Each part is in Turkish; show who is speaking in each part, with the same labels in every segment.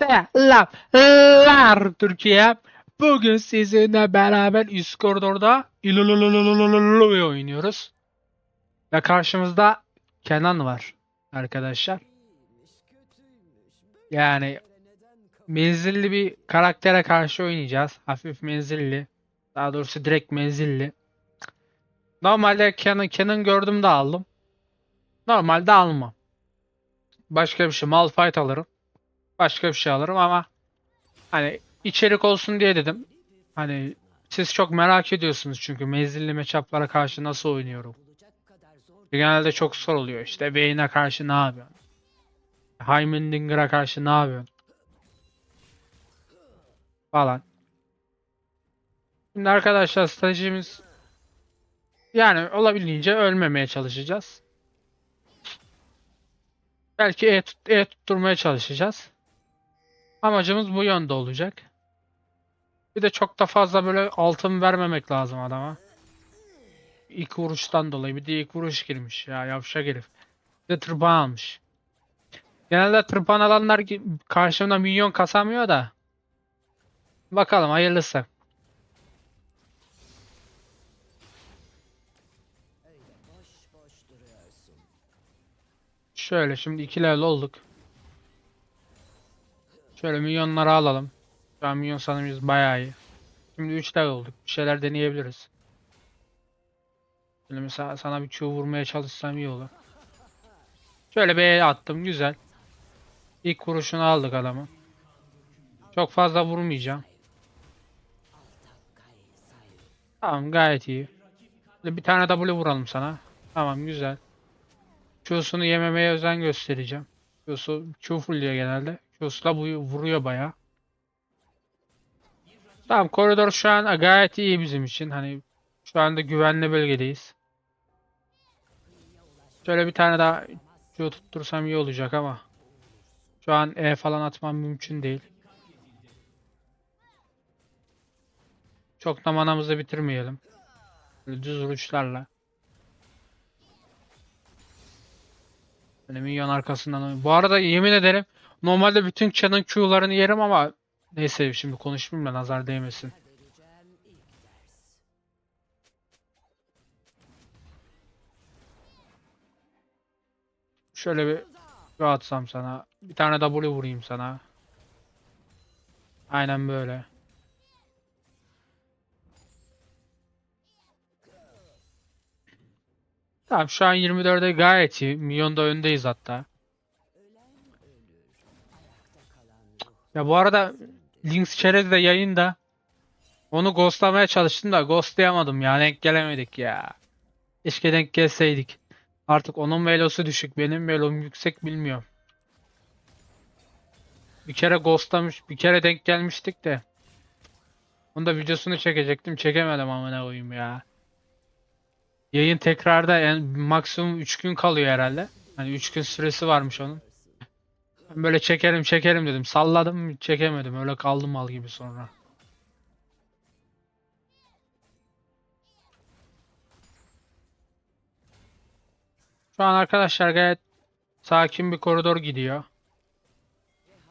Speaker 1: Selamlar Türkiye. Bugün sizinle beraber üst koridorda oynuyoruz. Ve karşımızda Kenan var arkadaşlar. Yani menzilli bir karaktere karşı oynayacağız. Hafif menzilli. Daha doğrusu direkt menzilli. Normalde Kenan, Kenan gördüm de aldım. Normalde almam. Başka bir şey Malphite alırım. Başka bir şey alırım ama hani içerik olsun diye dedim. Hani siz çok merak ediyorsunuz çünkü menzilli matchup'lara karşı nasıl oynuyorum. Genelde çok zor oluyor işte. Vayne'e karşı ne yapıyorsun? Heimdinger'a karşı ne yapıyorsun? Falan. Şimdi arkadaşlar stratejimiz yani olabildiğince ölmemeye çalışacağız. Belki E, tut, e tutturmaya çalışacağız. Amacımız bu yönde olacak. Bir de çok da fazla böyle altın vermemek lazım adama. İlk vuruştan dolayı. Bir de ilk vuruş girmiş ya yavşak herif. Bir de tırpan almış. Genelde tırpan alanlar karşımda milyon kasamıyor da. Bakalım hayırlısı. Şöyle şimdi 2 level olduk. Şöyle milyonları alalım. Şu an milyon sanımız bayağı iyi. Şimdi 3 level olduk. Bir şeyler deneyebiliriz. Şöyle mesela sana bir Q vurmaya çalışsam iyi olur. Şöyle bir E attım. Güzel. İlk vuruşunu aldık adamı. Çok fazla vurmayacağım. Tamam gayet iyi. Bir tane W vuralım sana. Tamam güzel. Q'sunu yememeye özen göstereceğim. Q'su Q fullüyor genelde. Q'suyla bu vuruyor bayağı. Tamam koridor şu an gayet iyi bizim için. Hani şu anda güvenli bölgedeyiz. Şöyle bir tane daha Q tuttursam iyi olacak ama. Şu an E falan atmam mümkün değil. Çok da manamızı bitirmeyelim. Böyle düz vuruşlarla. Böyle minyon arkasından. Bu arada yemin ederim normalde bütün Chan'ın Q'larını yerim ama neyse şimdi konuşmayayım da nazar değmesin. Şöyle bir Q atsam sana. Bir tane W vurayım sana. Aynen böyle. Tamam şu an 24'e gayet iyi. Milyonda öndeyiz hatta. Ya bu arada Lynx Çerez de yayında. Onu ghostlamaya çalıştım da ghostlayamadım ya. Denk gelemedik ya. Keşke denk gelseydik. Artık onun velosu düşük. Benim velom yüksek bilmiyorum. Bir kere ghostlamış. Bir kere denk gelmiştik de. Onu da videosunu çekecektim. Çekemedim amına koyayım ya. Yayın tekrarda en maksimum 3 gün kalıyor herhalde. Hani 3 gün süresi varmış onun. Böyle çekerim çekerim dedim. Salladım çekemedim. Öyle kaldım mal gibi sonra. Şu an arkadaşlar gayet sakin bir koridor gidiyor.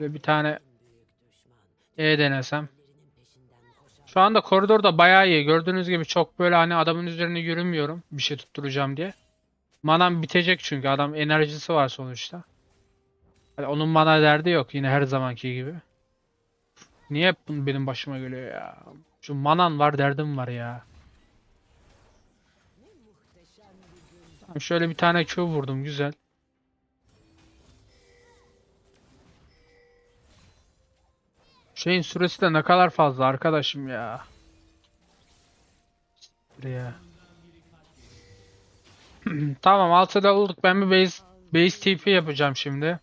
Speaker 1: Ve bir tane E denesem. Şu anda koridorda bayağı iyi. Gördüğünüz gibi çok böyle hani adamın üzerine yürümüyorum bir şey tutturacağım diye. Manam bitecek çünkü adam enerjisi var sonuçta. Hani onun mana derdi yok yine her zamanki gibi. Niye hep benim başıma geliyor ya? Şu manan var derdim var ya. Şöyle bir tane Q vurdum güzel. Şeyin süresi de ne kadar fazla arkadaşım ya. Buraya. Tamam 6'da olduk. Ben bir base, base TP yapacağım şimdi.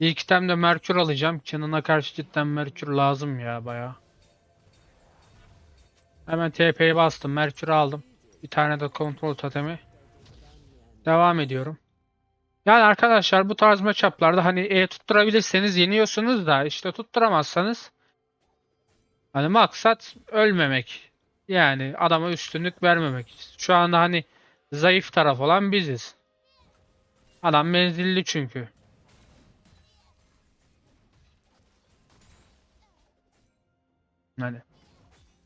Speaker 1: İlk itemde Merkür alacağım. Canına karşı cidden Merkür lazım ya baya. Hemen TP'yi bastım. Merkür aldım. Bir tane de kontrol totemi. Devam ediyorum. Yani arkadaşlar bu tarz matchup'larda hani E tutturabilirseniz yeniyorsunuz da işte tutturamazsanız hani maksat ölmemek. Yani adama üstünlük vermemek. Şu anda hani zayıf taraf olan biziz. Adam menzilli çünkü. Hani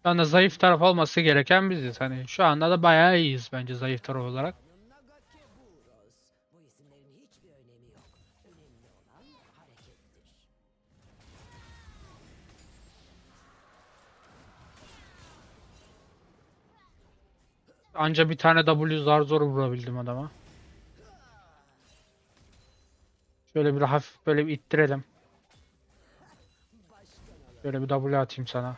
Speaker 1: şu anda zayıf taraf olması gereken biziz. Hani şu anda da bayağı iyiyiz bence zayıf taraf olarak. Anca bir tane W zar zor vurabildim adama. Şöyle bir hafif böyle bir ittirelim. Şöyle bir W atayım sana.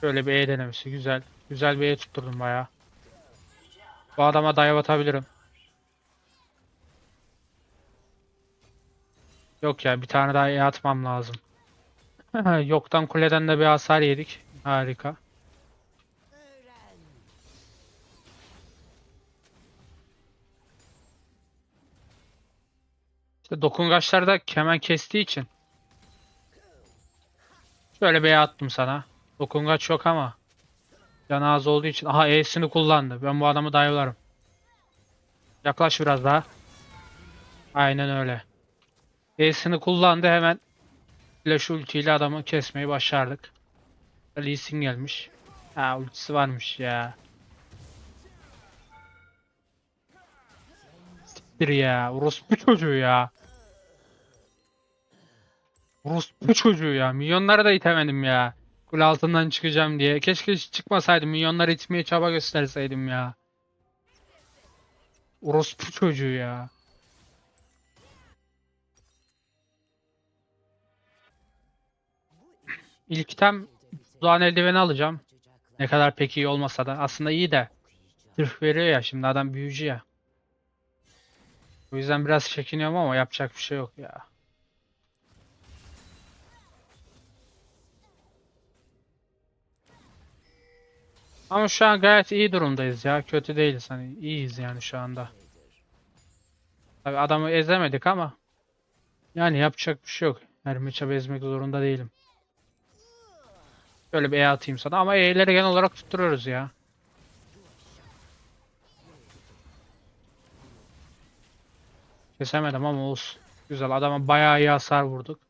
Speaker 1: Şöyle bir E denemesi güzel. Güzel bir E tutturdum bayağı. Bu adama dive atabilirim. Yok ya bir tane daha E atmam lazım. Yoktan kuleden de bir hasar yedik. Harika. İşte dokungaçlarda kemen kestiği için. Şöyle bir E attım sana. Dokungaç yok ama. Canı az olduğu için. Aha E'sini kullandı. Ben bu adamı dive'larım. Yaklaş biraz daha. Aynen öyle. E'sini kullandı hemen. Flash ultiyle adamı kesmeyi başardık. Lee Sin gelmiş. Ha ultisi varmış ya. Siktir ya. Orospu çocuğu ya. Orospu çocuğu ya. Milyonlara da itemedim ya. Kule altından çıkacağım diye. Keşke hiç çıkmasaydım. Milyonları itmeye çaba gösterseydim ya. Orospu çocuğu ya. İlk item Doğan eldiveni alacağım. Ne kadar pek iyi olmasa da. Aslında iyi de. Sırf veriyor ya. Şimdi adam büyücü ya. O yüzden biraz çekiniyorum ama yapacak bir şey yok ya. Ama şu an gayet iyi durumdayız ya. Kötü değiliz hani. iyiyiz yani şu anda. Tabii adamı ezemedik ama yani yapacak bir şey yok. Her maça ezmek zorunda değilim. Şöyle bir E atayım sana ama E'leri genel olarak tutturuyoruz ya. Kesemedim ama olsun. Güzel adama bayağı iyi hasar vurduk.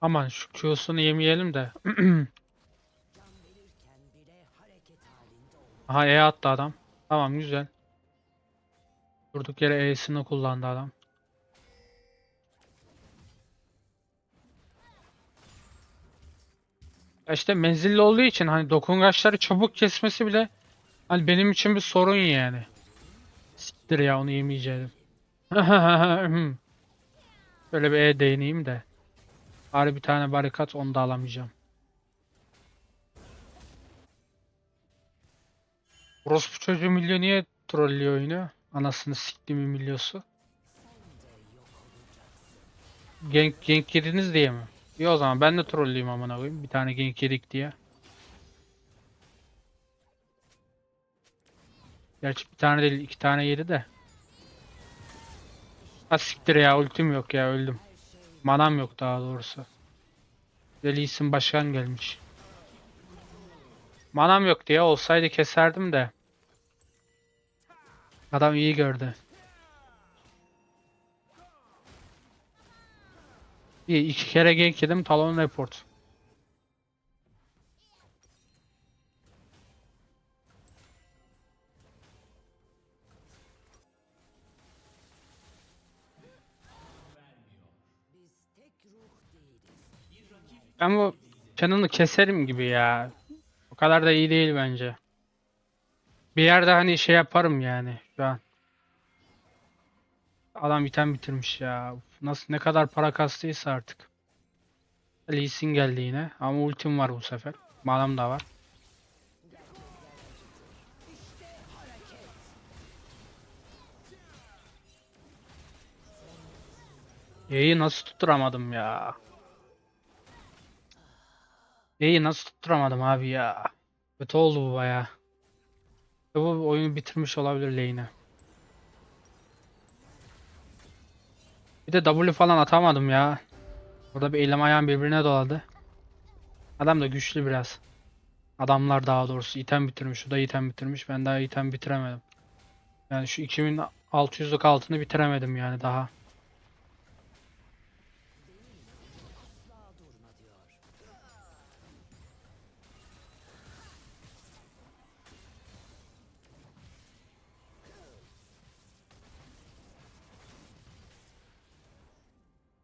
Speaker 1: Aman şu Q'sunu yemeyelim de. Aha E attı adam. Tamam güzel. Durduk yere E'sini kullandı adam. Ya işte menzilli olduğu için hani dokungaçları çabuk kesmesi bile hani benim için bir sorun yani. Siktir ya onu yemeyeceğim. Böyle bir E değineyim de. Bari bir tane barikat onu da alamayacağım. Orospu çocuğu milyon niye trollüyor oyunu? Anasını siktiğimi milyosu. Gank, gank yediniz diye mi? İyi o zaman ben de trolleyim amına koyayım. Bir tane gank yedik diye. Gerçi bir tane değil iki tane yedi de. Ha siktir ya ultim yok ya öldüm. Manam yok daha doğrusu. Deli isim başkan gelmiş. Manam yok diye olsaydı keserdim de. Adam iyi gördü. İyi iki kere gank yedim talon report. Ben bu canını keserim gibi ya. O kadar da iyi değil bence. Bir yerde hani şey yaparım yani şu an. Adam item bitirmiş ya. Nasıl ne kadar para kastıysa artık. Lee geldi yine ama ultim var bu sefer. Manam da var. Y'yi nasıl tutturamadım ya? Y'yi nasıl tutturamadım abi ya? Kötü oldu bu baya. Bu oyunu bitirmiş olabilir lane'e. Bir de W falan atamadım ya. Burada bir elim ayağım birbirine doladı. Adam da güçlü biraz. Adamlar daha doğrusu item bitirmiş. Şu da item bitirmiş. Ben daha item bitiremedim. Yani şu 2600'lük altını bitiremedim yani daha.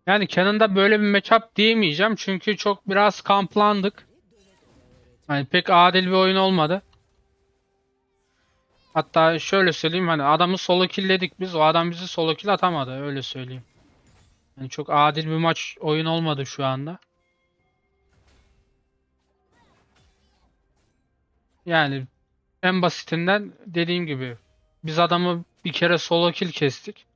Speaker 1: Yani Cannon'da böyle bir matchup diyemeyeceğim. Çünkü çok biraz kamplandık. Hani pek adil bir oyun olmadı. Hatta şöyle söyleyeyim hani adamı solo kill'ledik biz. O adam bizi solo kill atamadı. Öyle söyleyeyim. Yani çok adil bir maç oyun olmadı şu anda. Yani en basitinden dediğim gibi biz adamı bir kere solo kill kestik.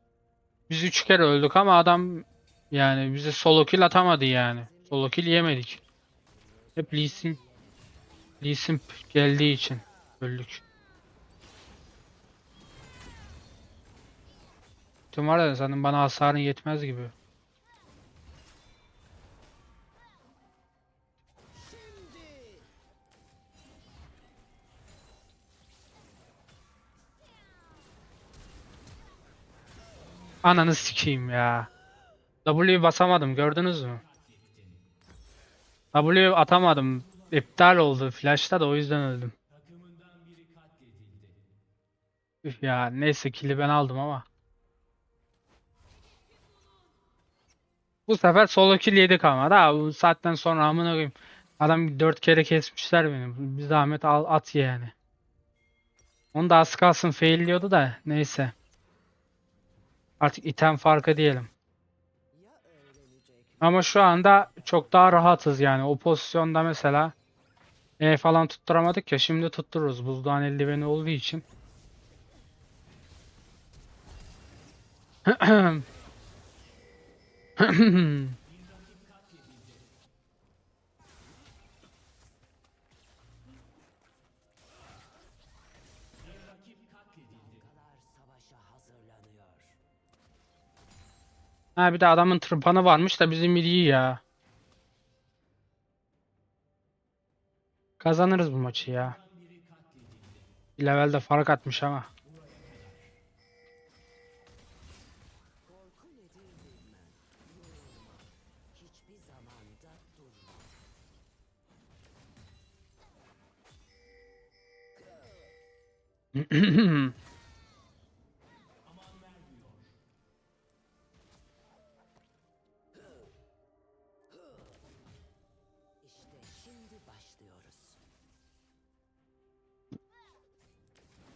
Speaker 1: Biz üç kere öldük ama adam yani bize solo kill atamadı yani. Solo kill yemedik. Hep Lee Sin, Lee Sin geldiği için öldük. Tüm var ya senin bana hasarın yetmez gibi. Ananı sikeyim ya. W basamadım gördünüz mü? W atamadım. İptal oldu flash'ta da o yüzden öldüm. Üf ya neyse kill'i ben aldım ama. Bu sefer solo kill yedik ama da bu saatten sonra amına koyayım. Adam 4 kere kesmişler beni. Bir zahmet al at yani. Onu da az kalsın failliyordu da neyse. Artık item farkı diyelim. Ama şu anda çok daha rahatız yani. O pozisyonda mesela E falan tutturamadık ya şimdi tuttururuz. Buzdoğan eldiveni olduğu için. Ha bir de adamın tırpanı varmış da bizim iyi ya. Kazanırız bu maçı ya. Bir levelde fark atmış ama.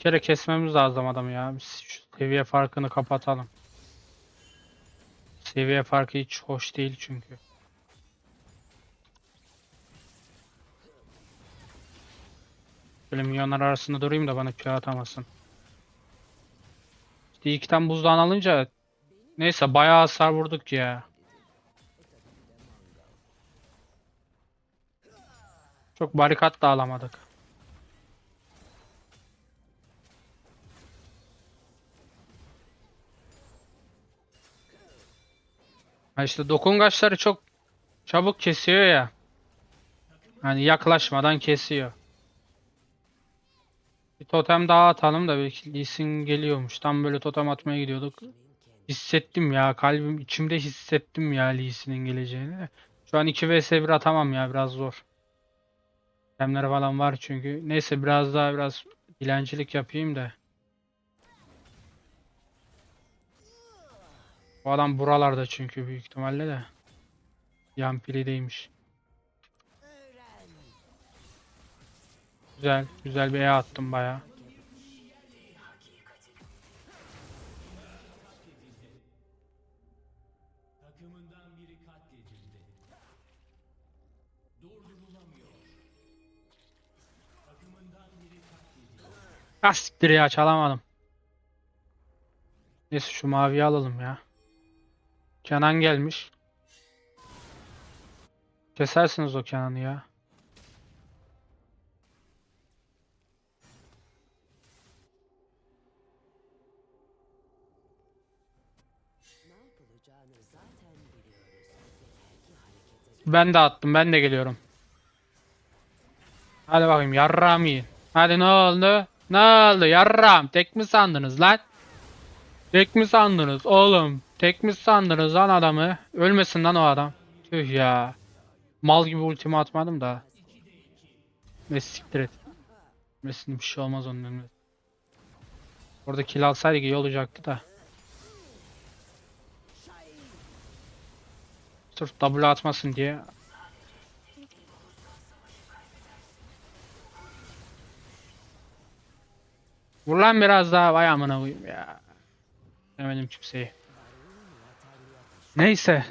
Speaker 1: kere kesmemiz lazım adamı ya. Biz şu seviye farkını kapatalım. Seviye farkı hiç hoş değil çünkü. Böyle milyonlar arasında durayım da bana kağıt atamasın. İşte iki tane alınca neyse bayağı hasar vurduk ya. Çok barikat da alamadık. Ha dokungaçları çok çabuk kesiyor ya. Hani yaklaşmadan kesiyor. Bir totem daha atalım da belki Lee geliyormuş. Tam böyle totem atmaya gidiyorduk. Hissettim ya kalbim içimde hissettim ya Lee geleceğini. Şu an 2 vs 1 atamam ya biraz zor. Totemleri falan var çünkü. Neyse biraz daha biraz dilencilik yapayım da. Bu adam buralarda çünkü büyük ihtimalle de. Yampili'deymiş.
Speaker 2: Öğren.
Speaker 1: Güzel, güzel bir E attım bayağı. Siktir ya çalamadım. Neyse şu maviyi alalım ya. Kenan gelmiş. Kesersiniz o Kenan'ı ya. Ben de attım. Ben de geliyorum. Hadi bakayım yarram yiyin. Hadi ne oldu? Ne oldu yarram? Tek mi sandınız lan? Tek mi sandınız oğlum? Tek mi sandınız lan adamı? Ölmesin lan o adam. Tüh ya. Mal gibi ultimi atmadım da. Ne siktir et. Mesin bir şey olmaz onun önüne. Orada kill alsaydık iyi olacaktı da. Sırf W atmasın diye. Vur lan biraz daha vay amına koyayım ya. Demedim kimseyi. Neyse.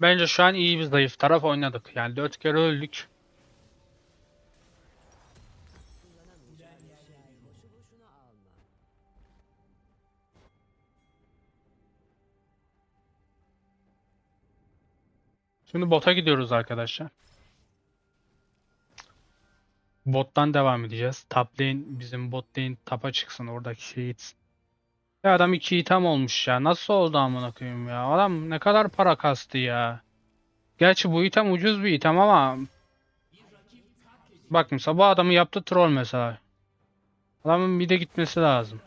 Speaker 1: Bence şu an iyi bir zayıf taraf oynadık. Yani 4 kere öldük. Şimdi bota gidiyoruz arkadaşlar. Bottan devam edeceğiz. Top lane bizim bot lane tapa çıksın oradaki şey gitsin. Ya adam iki item olmuş ya. Nasıl oldu amına koyayım ya? Adam ne kadar para kastı ya. Gerçi bu item ucuz bir item ama Bak mesela bu adamı yaptı troll mesela. Adamın bir de gitmesi lazım.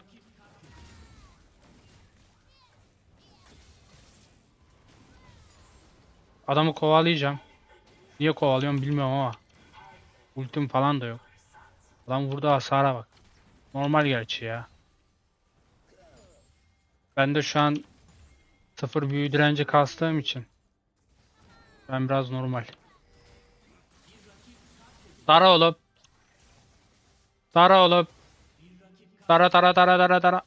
Speaker 1: Adamı kovalayacağım. Niye kovalıyorum bilmiyorum ama. Ultim falan da yok. Adam vurdu hasara bak. Normal gerçi ya. Ben de şu an sıfır büyü direnci kastığım için. Ben biraz normal. Tara olup. Tara olup. Tara tara tara tara tara.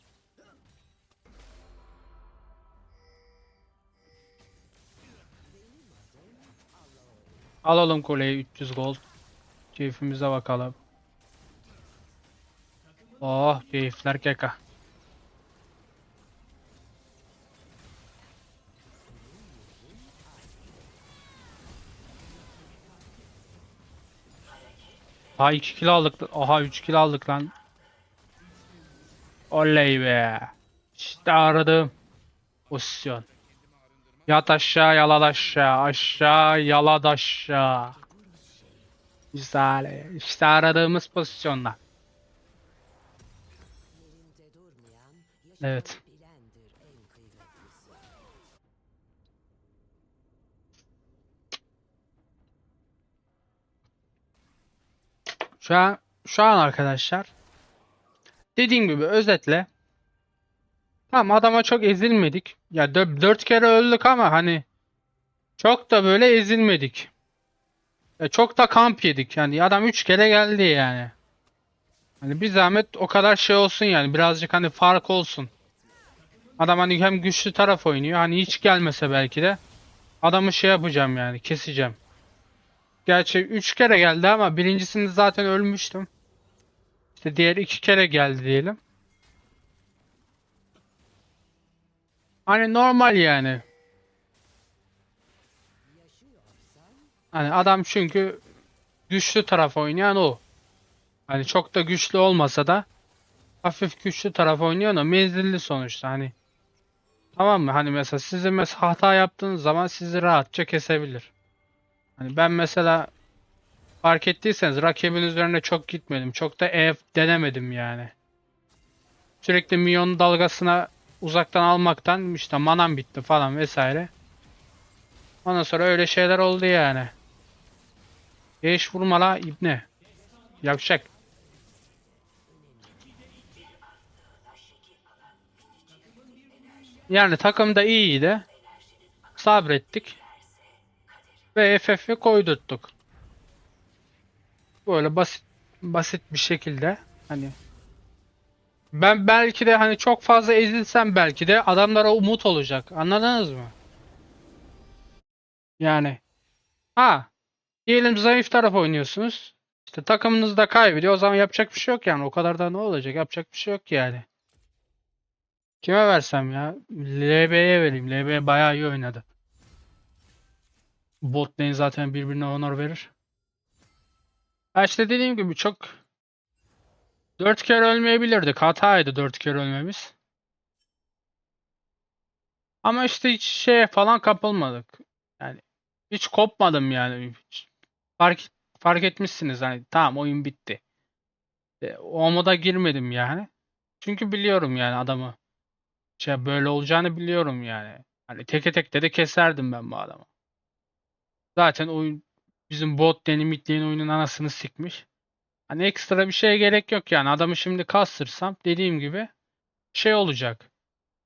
Speaker 1: Alalım kuleyi 300 gold. Keyfimize bakalım. Oh keyifler keka. Ha 2 kilo aldık. Aha 3 kilo aldık lan. Oley be. İşte aradım. Pozisyon. Yat aşağı yalad aşağı. Aşağı yalad aşağı. Güzel. İşte aradığımız pozisyonlar. Evet. Şu an şu an arkadaşlar dediğim gibi özetle tamam adama çok ezilmedik. Ya dört kere öldük ama hani çok da böyle ezilmedik. Ya çok da kamp yedik. Yani adam üç kere geldi yani. Hani bir zahmet o kadar şey olsun yani birazcık hani fark olsun. Adam hani hem güçlü taraf oynuyor. Hani hiç gelmese belki de adamı şey yapacağım yani keseceğim. Gerçi 3 kere geldi ama birincisinde zaten ölmüştüm. İşte diğer 2 kere geldi diyelim. Hani normal yani. Hani adam çünkü güçlü taraf oynayan o. Hani çok da güçlü olmasa da hafif güçlü taraf oynayan o. Menzilli sonuçta hani. Tamam mı? Hani mesela sizin mesela hata yaptığınız zaman sizi rahatça kesebilir. Hani ben mesela fark ettiyseniz rakibin üzerine çok gitmedim. Çok da E denemedim yani. Sürekli minyon dalgasına uzaktan almaktan işte manam bitti falan vesaire. Ondan sonra öyle şeyler oldu yani. Geç vurma la ibne. Yavşak. Yani takım da iyiydi. Sabrettik. Ve FF'i koydurttuk. Böyle basit basit bir şekilde hani ben belki de hani çok fazla ezilsem belki de adamlara umut olacak. Anladınız mı? Yani ha diyelim zayıf taraf oynuyorsunuz. İşte takımınız da kaybediyor. O zaman yapacak bir şey yok yani. O kadar da ne olacak? Yapacak bir şey yok yani. Kime versem ya? LB'ye vereyim. LB bayağı iyi oynadı. Bot lane zaten birbirine honor verir. Ha işte dediğim gibi çok 4 kere ölmeyebilirdik. Hataydı 4 kere ölmemiz. Ama işte hiç şeye falan kapılmadık. Yani hiç kopmadım yani. Hiç fark fark etmişsiniz hani tamam oyun bitti. E, o moda girmedim yani. Çünkü biliyorum yani adamı. Şey böyle olacağını biliyorum yani. Hani teke tekte de keserdim ben bu adamı. Zaten oyun bizim bot lane oyunun anasını sikmiş. Hani ekstra bir şeye gerek yok yani. Adamı şimdi kastırsam dediğim gibi şey olacak.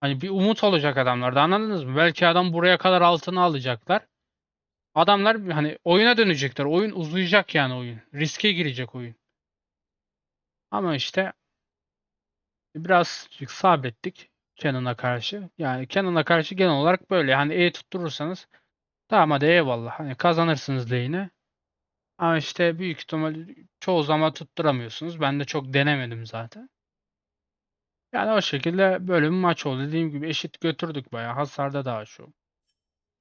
Speaker 1: Hani bir umut olacak adamlarda anladınız mı? Belki adam buraya kadar altını alacaklar. Adamlar hani oyuna dönecekler. Oyun uzayacak yani oyun. Riske girecek oyun. Ama işte biraz sabrettik Cannon'a karşı. Yani Cannon'a karşı genel olarak böyle. Hani E tutturursanız tamam hadi eyvallah. Hani kazanırsınız lane'i. Ama işte büyük ihtimal çoğu zaman tutturamıyorsunuz. Ben de çok denemedim zaten. Yani o şekilde böyle bir maç oldu. Dediğim gibi eşit götürdük bayağı. Hasarda daha şu.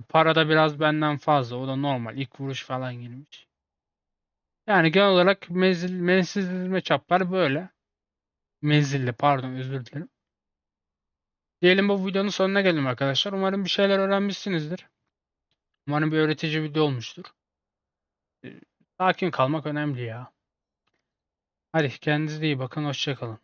Speaker 1: Parada biraz benden fazla. O da normal. İlk vuruş falan girmiş. Yani genel olarak menzil, menzilli çaplar böyle. Menzilli pardon özür dilerim. Diyelim bu videonun sonuna gelelim arkadaşlar. Umarım bir şeyler öğrenmişsinizdir. Umarım bir öğretici video olmuştur. Sakin kalmak önemli ya. Hadi kendinize iyi bakın. Hoşça kalın.